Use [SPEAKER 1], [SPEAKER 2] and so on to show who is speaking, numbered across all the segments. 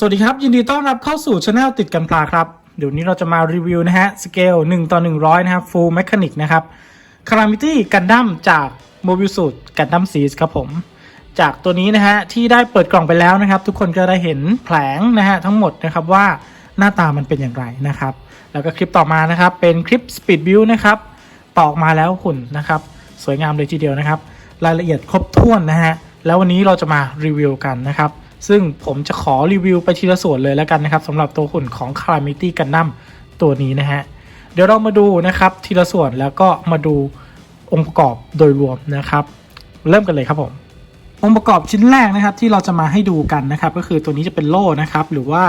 [SPEAKER 1] สวัสดีครับ ยินดีต้อนรับเข้าสู่ช anel ติดกันพลาครับ เดี๋ยวนี้เราจะมารีวิวนะฮะ สเกล 1 ต่อ 100 นะครับ full mechanic นะครับ calamity gundam จาก mobile suit gundam series ครับผม จากตัวนี้นะฮะ ที่ได้เปิดกล่องไปแล้วนะครับ ทุกคนก็ได้เห็นแผลงนะฮะ ทั้งหมดนะครับว่าหน้าตามันเป็นอย่างไรนะครับ แล้วก็คลิปต่อมานะครับ เป็นคลิป speed build นะครับตอกมาแล้วหุ่นนะครับ สวยงามเลยทีเดียวนะครับ รายละเอียดครบถ้วนนะฮะแล้ววันนี้เราจะมารีวิวกันนะครับ ซึ่งผมจะขอรีวิวไปทีละส่วนเลยแล้วกันนะครับสำหรับตัวหุ่นของ Calamity Gundam ตัวนี้นะฮะ เดี๋ยวเรามาดูนะครับทีละส่วนแล้วก็มาดูองค์ประกอบโดยรวมนะครับ เริ่มกันเลยครับผม องค์ประกอบชิ้นแรกนะครับที่เราจะมาให้ดูกันนะครับ ก็คือตัวนี้จะเป็นโล่นะครับ หรือว่า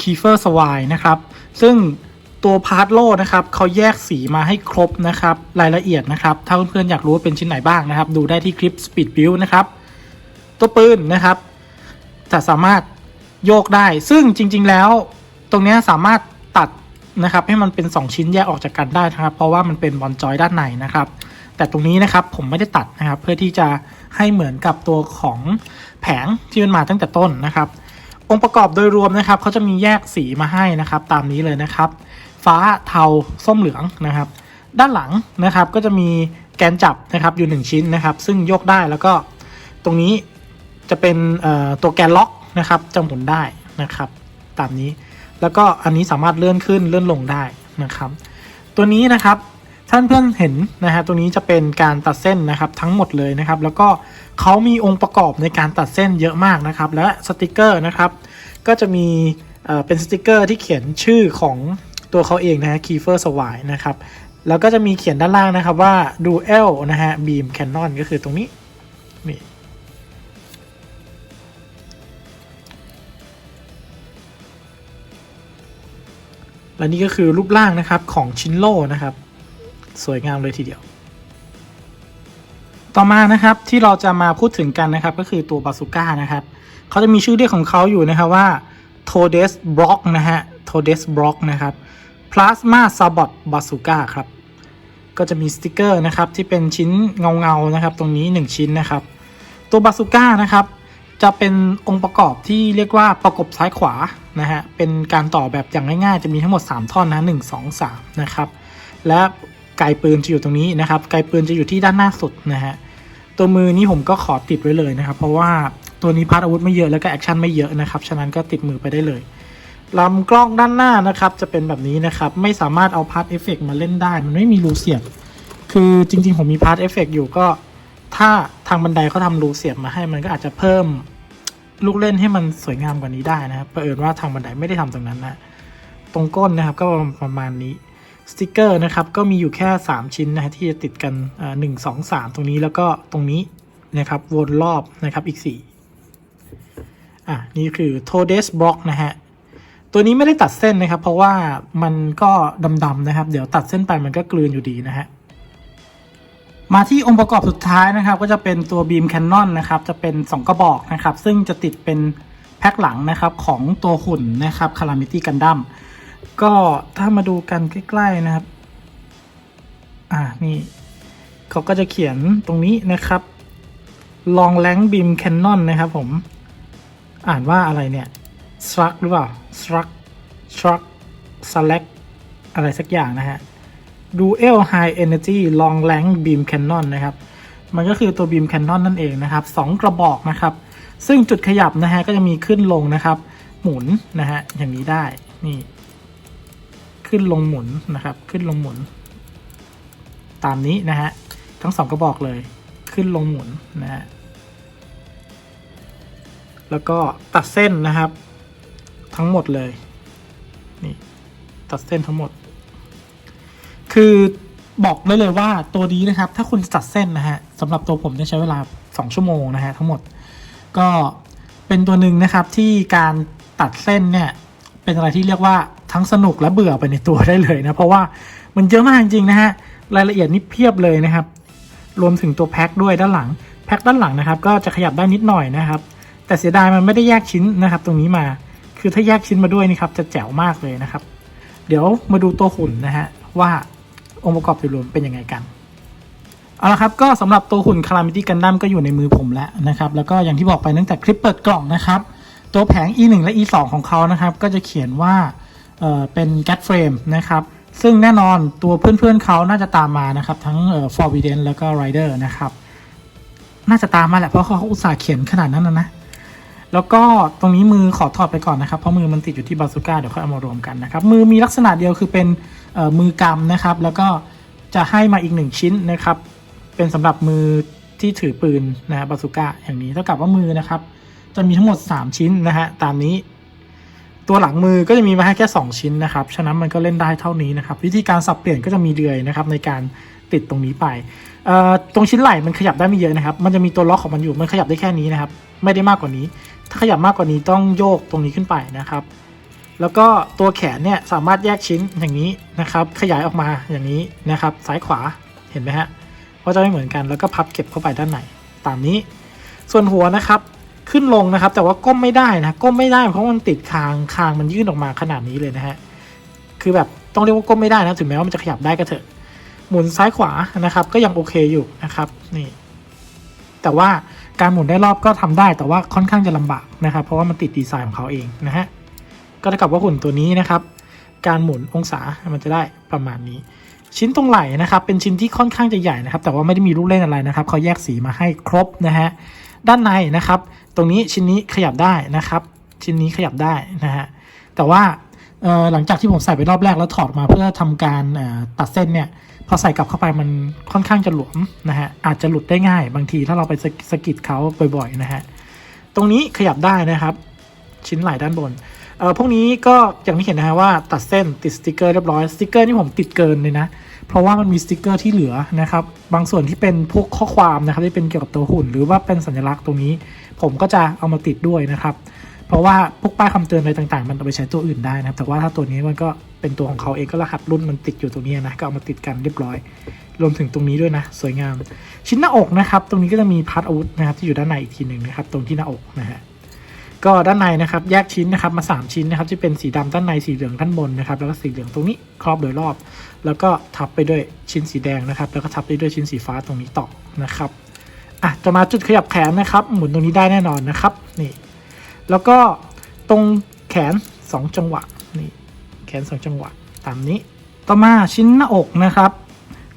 [SPEAKER 1] k e e f e r s w i นะครับ ซึ่งตัวพาร์ทโล่นะครับเขาแยกสีมาให้ครบนะครับ รายละเอียดนะครับ ถ้าเพื่อนๆอยากรู้ว่าเป็นชิ้นไหนบ้างนะครับ ดูได้ที่คลิป Speed Build นะครับ ตัวปืนนะครับ จะสามารถโยกได้ ซึ่งจริง ๆ แล้ว ตรงนี้สามารถตัดนะครับให้มันเป็น 2 ชิ้นแยกออกจากกันได้นะครับ เพราะว่ามันเป็นบอลจอยด้านในนะครับ แต่ตรงนี้นะครับผมไม่ได้ตัดนะครับ เพื่อที่จะให้เหมือนกับตัวของแผงที่มันมาตั้งแต่ต้นนะครับ องค์ประกอบโดยรวมนะครับเขาจะมีแยกสีมาให้นะครับ ตามนี้เลยนะครับ ฟ้าเทาส้มเหลืองนะครับ ด้านหลังนะครับก็จะมีแกนจับนะครับอยู่ 1 ชิ้นนะครับ ซึ่งโยกได้แล้วก็ตรงนี้ จะเป็นตัวแกนล็อกนะครับจะหมุนได้นะครับ ตามนี้แล้วก็อันนี้สามารถเลื่อนขึ้นเลื่อนลงได้นะครับ ตัวนี้นะครับท่านเพื่อนเห็นนะฮะตัวนี้จะเป็นการตัดเส้นนะครับทั้งหมดเลยนะครับ แล้วก็เขามีองค์ประกอบในการตัดเส้นเยอะมากนะครับ และสติกเกอร์นะครับ ก็จะมีเป็นสติกเกอร์ที่เขียนชื่อของตัวเขาเองนะฮะ Kiefer s w i นะครับแล้วก็จะมีเขียนด้านล่างนะครับว่า Dual นะฮะ Beam Cannon ก็คือตรงนี้ และนี่ก็คือรูปร่างนะครับของชินโร่นะครับ สวยงามเลยทีเดียว ต่อมานะครับที่เราจะมาพูดถึงกันนะครับ ก็คือตัวบาซูก้านะครับเขาจะมีชื่อเรียกของเขาอยู่นะครับว่า t o d e s Block นะฮะ t o d e s Block นะครับ Plasma Sabot Bazooka ครับก็จะมีสติกเกอร์นะครับที่เป็นชิ้นเงาๆนะครับ ตรงนี้ 1 ชิ้นนะครับ ตัวบาซูก้านะครับ จะเป็นองค์ประกอบที่เรียกว่าประกบซ้ายขวานะฮะเป็นการต่อแบบอย่างง่ายๆ จะมีทั้งหมด 3 ท่อนนะหนึ่งสองสามนะครับ และไกปืนจะอยู่ตรงนี้นะครับ ไกปืนจะอยู่ที่ด้านหน้าสุดนะฮะตัวมือนี้ผมก็ขอติดไว้เลยนะครับ เพราะว่าตัวนี้พาร์ทอาวุธไม่เยอะแล้วก็แอคชั่นไม่เยอะนะครับฉะนั้นก็ติดมือไปได้เลยลำกล้องด้านหน้านะครับ จะเป็นแบบนี้นะครับ ไม่สามารถเอาพาร์ทเอฟเฟกมาเล่นได้ มันไม่มีรูเสียบ คือจริงๆ ผมมีพาร์ทเอฟเฟกอยู่ก็ ถ้าทางบันไดเขาทำรูเสียบมาให้มันก็อาจจะเพิ่ม ลูกเล่นให้มันสวยงามกว่านี้ได้นะครับเผอิญว่าทางบันไดไม่ได้ทำตรงนั้นนะตรงก้นนะครับก็ประมาณนี้สติกเกอร์นะครับก็มีอยู่แค่ 3 ชิ้นนะฮะที่จะติดกันหนึ่งสองสามตรงนี้แล้วก็ตรงนี้นะครับวนรอบนะครับอีก 4 อะ นี่คือ t o d e s Block นะฮะ ตัวนี้ไม่ได้ตัดเส้นนะครับ เพราะว่ามันก็ดำๆนะครับ เดี๋ยวตัดเส้นไปมันก็กลืนอยู่ดีนะฮะ มาที่องค์ประกอบสุดท้ายนะครับ ก็จะเป็นตัว Beam Cannon นะครับ จะเป็น 2 กระบอกนะครับ ซึ่งจะติดเป็นแพ็คหลังนะครับของตัวหุ่นนะครับ Calamity Gundam ก็ถ้ามาดูกันใกล้ๆนะครับ อ่านี่เขาก็จะเขียนตรงนี้นะครับ Long Length Beam Cannon นะครับผม อ่านว่าอะไรเนี่ย struck หรือเปล่า struck struck select อะไรสักอย่างนะฮะ Dual High Energy Long Length Beam Cannon นะครับ มันก็คือตัว Beam Cannon นั่นเองนะครับสองกระบอกนะครับ ซึ่งจุดขยับนะฮะก็จะมีขึ้นลงนะครับ หมุนนะฮะอย่างนี้ได้นี่ ขึ้นลงหมุนนะครับ ขึ้นลงหมุน ตามนี้นะฮะทั้งสองกระบอกเลย ขึ้นลงหมุนนะฮะแล้วก็ตัดเส้นนะครับ ทั้งหมดเลย นี่ ตัดเส้นทั้งหมด คือบอกได้เลยว่าตัวนี้นะครับ ถ้าคุณตัดเส้นนะฮะสำหรับตัวผมใช้เวลา 2 ชั่วโมงนะฮะทั้งหมด ก็เป็นตัวหนึ่งนะครับที่การตัดเส้นเนี่ยเป็นอะไรที่เรียกว่าทั้งสนุกและเบื่อไปในตัวได้เลยนะ เพราะว่ามันเยอะมากจริงๆนะฮะรายละเอียดนี่เพียบเลยนะครับ รวมถึงตัวแพ็คด้วยด้านหลังแพ็คด้านหลังนะครับ ก็จะขยับได้นิดหน่อยนะครับ แต่เสียดายมันไม่ได้แยกชิ้นนะครับ ตรงนี้มา คือถ้าแยกชิ้นมาด้วยนี่ครับจะแจ๋วมากเลยนะครับ เดี๋ยวมาดูตัวหุ่นนะฮะว่า องค์ประกอบโดยรวมเป็นยังไงกันเอาละครับก็สำหรับตัวหุ่น Calamity Gundam ก็อยู่ในมือผมแล้วนะครับ แล้วก็อย่างที่บอกไปตั้งแต่คลิปเปิดกล่องนะครับ ตัวแผง e1 และ e2 ของเขานะครับ ก็จะเขียนว่าเเป็น gat frame นะครับ ซึ่งแน่นอนตัวเพื่อนๆเขาน่าจะตามมานะครับ ทั้ง forbidden แล้วก็ rider นะครับ น่าจะตามมาแหละเพราะเขาอุตส่าห์เขียนขนาดนั้นนะนะ แล้วก็ตรงนี้มือขอถอดไปก่อนนะครับ เพราะมือมันติดอยู่ที่บาซูก้าเดี๋ยวค่อยเอามารวมกันนะครับ มือมีลักษณะเดียวคือเป็นมือกำนะครับ แล้วก็จะให้มาอีกหนึ่งชิ้นนะครับ เป็นสำหรับมือที่ถือปืนนะฮะบาซูก้าอย่างนี้เท่ากับว่ามือนะครับ จะมีทั้งหมด 3 ชิ้นนะฮะตามนี้ ตัวหลังมือก็จะมีมาให้แค่ 2 ชิ้นนะครับฉะนั้นมันก็เล่นได้เท่านี้นะครับ วิธีการสับเปลี่ยนก็จะมีเดือยนะครับในการติดตรงนี้ไปตรงชิ้นไหล่มันขยับได้ไม่เยอะนะครับ มันจะมีตัวล็อกของมันอยู่มันขยับได้แค่นี้นะครับ ไม่ได้มากกว่านี้ ถ้าขยับมากกว่านี้ต้องโยกตรงนี้ขึ้นไปนะครับ แล้วก็ตัวแขนเนี่ยสามารถแยกชิ้นอย่างนี้นะครับ ขยายออกมาอย่างนี้นะครับ ซ้ายขวาเห็นไหมฮะก็จะไม่เหมือนกันแล้วก็พับเก็บเข้าไปด้านในตามนี้ ส่วนหัวนะครับขึ้นลงนะครับ แต่ว่าก้มไม่ได้นะก้มไม่ได้เพราะมันติดคางคางมันยื่นออกมาขนาดนี้เลยนะฮะคือแบบต้องเรียกว่าก้มไม่ได้นะถึงแม้ว่ามันจะขยับได้ก็เถอะ หมุนซ้ายขวานะครับ ก็ยังโอเคอยู่นะครับนี่ แต่ว่า การหมุนได้รอบก็ทำได้แต่ว่าค่อนข้างจะลำบากนะครับ เพราะว่ามันติดดีไซน์ของเขาเองนะฮะก็เท่ากับว่าหุ่นตัวนี้นะครับ การหมุนองศามันจะได้ประมาณนี้ ชิ้นตรงไหล่นะครับ เป็นชิ้นที่ค่อนข้างจะใหญ่นะครับ แต่ว่าไม่ได้มีลูกเล่นอะไรนะครับเขาแยกสีมาให้ครบนะฮะด้านในนะครับ ตรงนี้ชิ้นนี้ขยับได้นะครับ ชิ้นนี้ขยับได้นะฮะแต่ว่าหลังจากที่ผมใส่ไปรอบแรกแล้วถอดมาเพื่อทำการตัดเส้นเนี่ย พอใส่กลับเข้าไปมันค่อนข้างจะหลวมนะฮะอาจจะหลุดได้ง่ายบางทีถ้าเราไปสกิดเขาบ่อยๆนะฮะตรงนี้ขยับได้นะครับชิ้นไหล่ด้านบนเอ่อพวกนี้ก็อย่างที่เห็นนะฮะว่าตัดเส้นติดสติกเกอร์เรียบร้อยสติกเกอร์นี่ผมติดเกินเลยนะ เพราะว่ามันมีสติกเกอร์ที่เหลือนะครับ บางส่วนที่เป็นพวกข้อความนะครับที่เป็นเกี่ยวกับตัวหุ่น หรือว่าเป็นสัญลักษณ์ตรงนี้ ผมก็จะเอามาติดด้วยนะครับ เพราะว่าพวกป้ายคำเตือนอะไรต่างๆ มันเอาไปใช้ตัวอื่นได้นะครับ แต่ว่าถ้าตัวนี้มันก็เป็นตัวของเขาเองก็รหัสรุ่นมันติดอยู่ตรงนี้นะ ก็เอามาติดกันเรียบร้อย รวมถึงตรงนี้ด้วยนะ สวยงาม ชิ้นหน้าอกนะครับ ตรงนี้ก็จะมีพาร์ทอาวุธนะครับที่อยู่ด้านในอีกทีหนึ่งนะครับ ตรงที่หน้าอกนะฮะก็ด้านในนะครับแยกชิ้นนะครับมาสามชิ้นนะครับที่เป็นสีดำด้านในสีเหลืองด้านบนนะครับแล้วก็สีเหลืองตรงนี้ครอบโดยรอบ แล้วก็ทับไปด้วยชิ้นสีแดงนะครับ แล้วก็ทับไปด้วยชิ้นสีฟ้าตรงนี้ต่อนะครับอะจะมาจุดขยับแขนนะครับ หมุนตรงนี้ได้แน่นอนนะครับนี่ แล้วก็ตรงแขน 2 จังหวะนี่แขน 2 จังหวะตามนี้ ต่อมาชิ้นหน้าอกนะครับ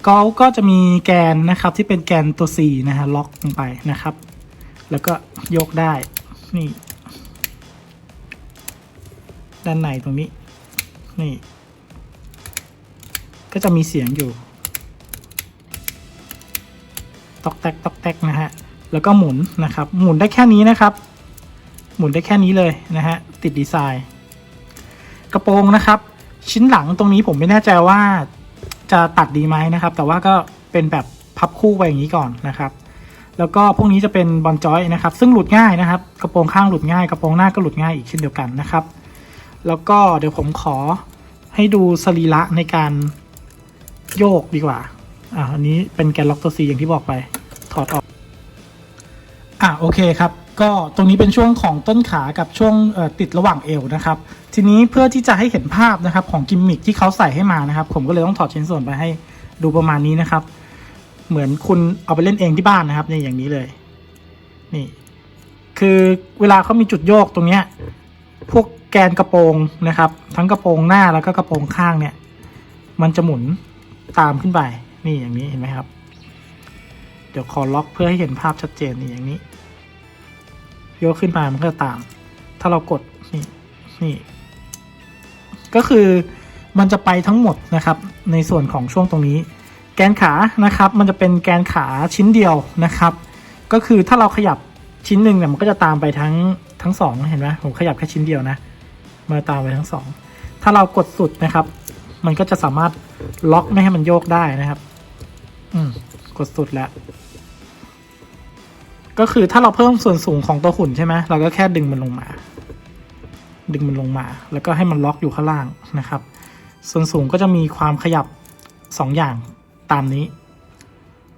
[SPEAKER 1] เขาก็จะมีแกนนะครับที่เป็นแกนตัว C นะฮะล็อกลงไปนะครับ แล้วก็ยกได้นี่ด้านในตรงนี้นี่ ก็จะมีเสียงอยู่ตอกแตกตอกแตกนะฮะแล้วก็หมุนนะครับ หมุนได้แค่นี้นะครับ หมุนได้แค่นี้เลยนะฮะติดดีไซน์ กระโปรงนะครับ ชิ้นหลังตรงนี้ผมไม่แน่ใจว่าจะตัดดีไหมนะครับ แต่ว่าก็เป็นแบบพับคู่ไปอย่างนี้ก่อนนะครับ แล้วก็พวกนี้จะเป็นบอลจอยนะครับ ซึ่งหลุดง่ายนะครับ กระโปรงข้างหลุดง่ายกระโปรงหน้าก็หลุดง่ายอีกเช่นเดียวกันนะครับ แล้วก็เดี๋ยวผมขอให้ดูสรีระในการโยกดีกว่าอ่าอันนี้เป็นแกนล็อกตัว C อย่างที่บอกไปถอดออก อะโอเคครับ ก็ตรงนี้เป็นช่วงของต้นขากับช่วงติดระหว่างเอวนะครับ ทีนี้เพื่อที่จะให้เห็นภาพนะครับของกิมมิคที่เขาใส่ให้มานะครับ ผมก็เลยต้องถอดชิ้นส่วนไปให้ดูประมาณนี้นะครับ เหมือนคุณเอาไปเล่นเองที่บ้านนะครับในอย่างนี้เลย นี่ คือเวลาเขามีจุดโยกตรงเนี้ย พวกแกนกระโปรงนะครับ ทั้งกระโปรงหน้าแล้วก็กระโปรงข้างเนี่ย มันจะหมุนตามขึ้นไป นี่อย่างนี้เห็นไหมครับ เดี๋ยวขอล็อกเพื่อให้เห็นภาพชัดเจนนี่อย่างนี้ ยกขึ้นมามันก็จะตาม ถ้าเรากดนี่นี่ก็คือมันจะไปทั้งหมดนะครับ ในส่วนของช่วงตรงนี้ แกนขานะครับ มันจะเป็นแกนขาชิ้นเดียวนะครับ ก็คือถ้าเราขยับชิ้นหนึ่งเนี่ยมันก็จะตามไปทั้งทั้งสองเห็นไหมผมขยับแค่ชิ้นเดียวนะมาตามไปทั้งสองถ้าเรากดสุดนะครับ มันก็จะสามารถล็อกไม่ให้มันโยกได้นะครับ อืมกดสุดแล้ว ก็คือถ้าเราเพิ่มส่วนสูงของตัวหุ่นใช่ไหมเราก็แค่ดึงมันลงมา ดึงมันลงมา แล้วก็ให้มันล็อกอยู่ข้างล่างนะครับ ส่วนสูงก็จะมีความขยับสองอย่างตามนี้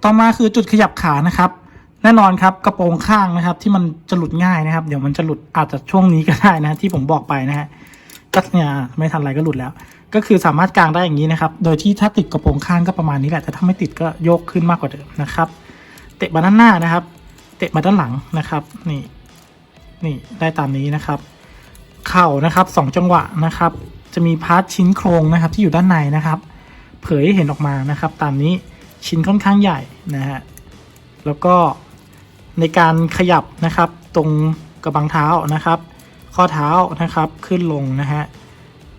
[SPEAKER 1] ต่อมาคือจุดขยับขานะครับแน่นอนครับกระโปรงข้างนะครับ ที่มันจะหลุดง่ายนะครับ เดี๋ยวมันจะหลุดอาจจะช่วงนี้ก็ได้นะที่ผมบอกไปนะฮะก็เนี่ยไม่ทันไรก็หลุดแล้ว ก็คือสามารถกางได้อย่างนี้นะครับ โดยที่ถ้าติดกระโปรงข้างก็ประมาณนี้แหละแต่ถ้าไม่ติดก็โยกขึ้นมากกว่าเดิมนะครับ เตะมาด้านหน้านะครับ เตะมาด้านหลังนะครับ นี่ นี่ได้ตามนี้นะครับ เข่านะครับสองจังหวะนะครับ จะมีพาร์ทชิ้นโครงนะครับ ที่อยู่ด้านในนะครับ เผยให้เห็นออกมานะครับ ตามนี้ชิ้นค่อนข้างใหญ่นะฮะแล้วก็ในการขยับนะครับ ตรงกระบังเท้านะครับ ข้อเท้านะครับขึ้นลงนะฮะ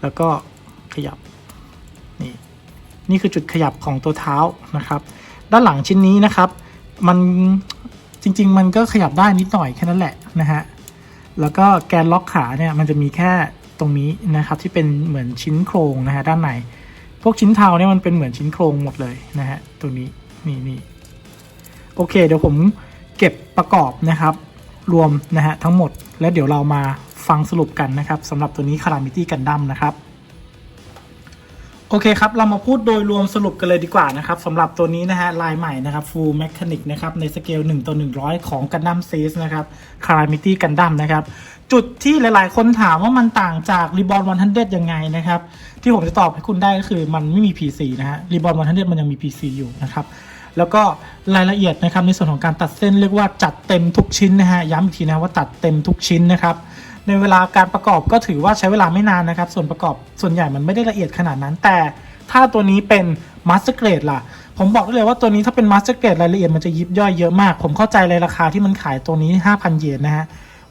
[SPEAKER 1] แล้วก็ขยับนี่นี่คือจุดขยับของตัวเท้านะครับ ด้านหลังชิ้นนี้นะครับ มัน จริง ๆ มันก็ขยับได้นิดหน่อยแค่นั้นแหละนะฮะ แล้วก็แกนล็อกขาเนี่ยมันจะมีแค่ตรงนี้นะครับที่เป็นเหมือนชิ้นโครงนะฮะด้านใน พวกชิ้นเท้าเนี่ยมันเป็นเหมือนชิ้นโครงหมดเลยนะฮะตรงนี้นี่นี่โอเค เดี๋ยวผมเก็บประกอบนะครับ รวมนะฮะทั้งหมด แล้วเดี๋ยวเรามาฟังสรุปกันนะครับสำหรับตัวนี้ Calamity Gundam นะครับ โอเคครับ เรามาพูดโดยรวมสรุปกันเลยดีกว่านะครับสำหรับตัวนี้นะฮะลายใหม่นะครับ Full Mechanic นะครับ ในสเกล 1 ต่อ 100 ของ Gundam s e s นะครับ Calamity Gundam นะครับ จุดที่หลายๆ คนถามว่ามันต่างจาก Reborn 100 ยังไงนะครับ ที่ผมจะตอบให้คุณได้ก็คือมันไม่มี PC นะฮะ Reborn 100 มันยังมี PC อยู่นะครับ แล้วก็รายละเอียดนะครับในส่วนของการตัดเส้นเรียกว่าจัดเต็มทุกชิ้นนะฮะย้ำอีกทีนะว่าตัดเต็มทุกชิ้นนะครับ ในเวลาการประกอบก็ถือว่าใช้เวลาไม่นานนะครับ ส่วนประกอบส่วนใหญ่มันไม่ได้ละเอียดขนาดนั้น แต่ถ้าตัวนี้เป็นมาสเตอร์เกรดล่ะ ผมบอกได้เลยว่าตัวนี้ถ้าเป็นมาสเตอร์เกรดรายละเอียดมันจะยิบย่อยเยอะมาก ผมเข้าใจเลยราคาที่มันขายตัวนี้ 5,000 เยนนะฮะ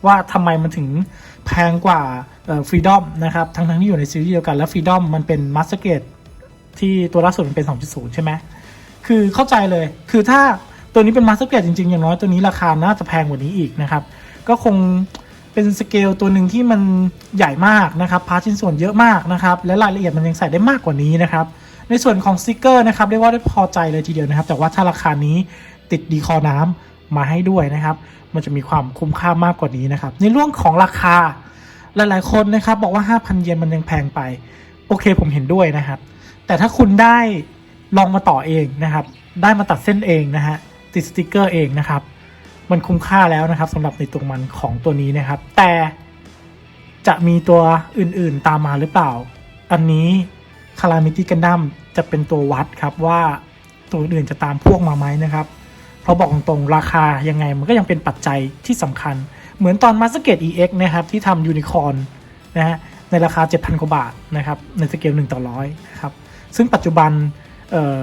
[SPEAKER 1] ว่าทำไมมันถึงแพงกว่าฟรีดอมนะครับ ทั้งทั้งๆที่อยู่ในซีรีส์เดียวกัน แล้วฟรีดอมมันเป็นมาสเตอร์เกรดที่ตัวล่าสุดมันเป็น 2.0 ใช่ไหมคือเข้าใจเลย คือถ้าตัวนี้เป็นมาสเตอร์เกรดจริงๆ อย่างน้อยตัวนี้ราคาน่าจะแพงกว่านี้อีกนะครับ ก็คง เป็นสเกลตัวหนึ่งที่มันใหญ่มากนะครับพาร์ทชิ้นส่วนเยอะมากนะครับ และรายละเอียดมันยังใส่ได้มากกว่านี้นะครับ ในส่วนของสติกเกอร์นะครับเรียกว่าได้พอใจเลยทีเดียวนะครับ แต่ว่าถ้าราคานี้ติดดีคอน้ำมาให้ด้วยนะครับ มันจะมีความคุ้มค่ามากกว่านี้นะครับ ในเรื่องของราคาหลายๆคนนะครับ บอกว่า 5,000 เยนมันยังแพงไป โอเคผมเห็นด้วยนะครับ แต่ถ้าคุณได้ลองมาต่อเองนะครับ ได้มาตัดเส้นเองนะฮะติดสติกเกอร์เองนะครับ มันคุ้มค่าแล้วนะครับสำหรับในตัวมันของตัวนี้นะครับ แต่จะมีตัวอื่นๆตามมาหรือเปล่า อันนี้ Calamity Gundam จะเป็นตัววัดครับว่าตัวอื่นจะตามพวกมาไหมนะครับ เพราะบอกตรงๆราคายังไงมันก็ยังเป็นปัจจัยที่สำคัญ เหมือนตอน Master Gate EX นะครับที่ทำยูนิคอร์นนะฮะในราคา 7,000 กว่าบาทนะครับในสเกล1ต่อร้อยนะครับซึ่งปัจจุบันเอ่อ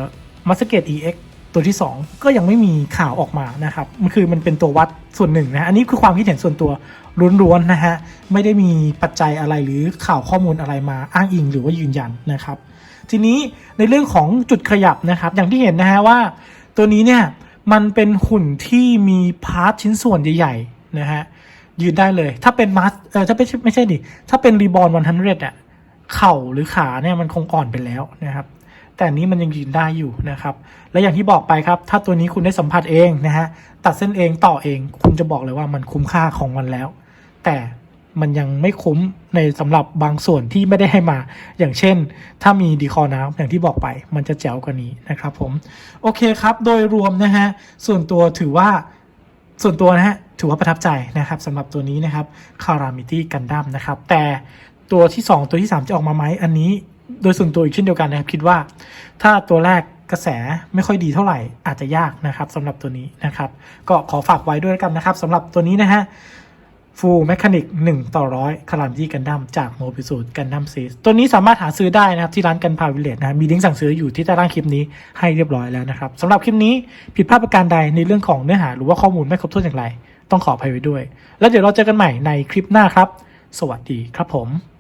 [SPEAKER 1] Master Gate EX ตัวที่ 2 ก็ยังไม่มีข่าวออกมานะครับมันคือมันเป็นตัววัดส่วนหนึ่งนะอันนี้คือความคิดเห็นส่วนตัวล้วนๆนะฮะไม่ได้มีปัจจัยอะไรหรือข่าวข้อมูลอะไรมาอ้างอิงหรือว่ายืนยันนะครับ ทีนี้ในเรื่องของจุดขยับนะครับ อย่างที่เห็นนะฮะว่า ตัวนี้เนี่ยมันเป็นหุ่นที่มีพาร์ทชิ้นส่วนใหญ่ๆนะฮะยืนได้เลย ถ้าเป็นมัสเออถ้าไม่ใช่ไม่ใช่ดิถ้าเป็นรีบอร์นวันทันเรดอะเข่าหรือขาเนี่ยมันคงอ่อนไปแล้วนะครับ แต่นี้มันยังยืนได้อยู่นะครับ และอย่างที่บอกไปครับ ถ้าตัวนี้คุณได้สัมผัสเองนะฮะ ตัดเส้นเองต่อเอง คุณจะบอกเลยว่ามันคุ้มค่าของมันแล้ว แต่มันยังไม่คุ้มในสำหรับบางส่วนที่ไม่ได้ให้มา อย่างเช่น ถ้ามีดีคอน้ำอย่างที่บอกไป มันจะแจ๋วกว่านี้นะครับผม โอเคครับ โดยรวมนะฮะ ส่วนตัวถือว่า ส่วนตัวนะฮะ ถือว่าประทับใจนะครับสำหรับตัวนี้นะครับ Calamity Gundam นะครับ แต่ตัวที่ 2 ตัวที่ 3 จะออกมาไหมอันนี้ โดยส่วนตัวอีกเช่นเดียวกันนะครับ คิดว่าถ้าตัวแรกกระแสไม่ค่อยดีเท่าไหร่อาจจะยากนะครับสำหรับตัวนี้นะครับ ก็ขอฝากไว้ด้วยกันนะครับสำหรับตัวนี้นะฮะ Full Mechanic 1ต่อร้อยคารามิตี้กันดั้มจากโมบิสูดกันดั้มซีสตัวนี้สามารถหาซื้อได้นะครับ ที่ร้านกันพาวิเลตนะมีลิงก์สั่งซื้ออยู่ที่ใต้ล่างคลิปนี้ให้เรียบร้อยแล้วนะครับสำหรับคลิปนี้ผิดพลาดประการใดในเรื่องของเนื้อหาหรือว่าข้อมูลไม่ครบถ้วนอย่างไร ต้องขออภัยไว้ด้วย แล้วเดี๋ยวเราเจอกันใหม่ในคลิปหน้าครับ สวัสดีครับผม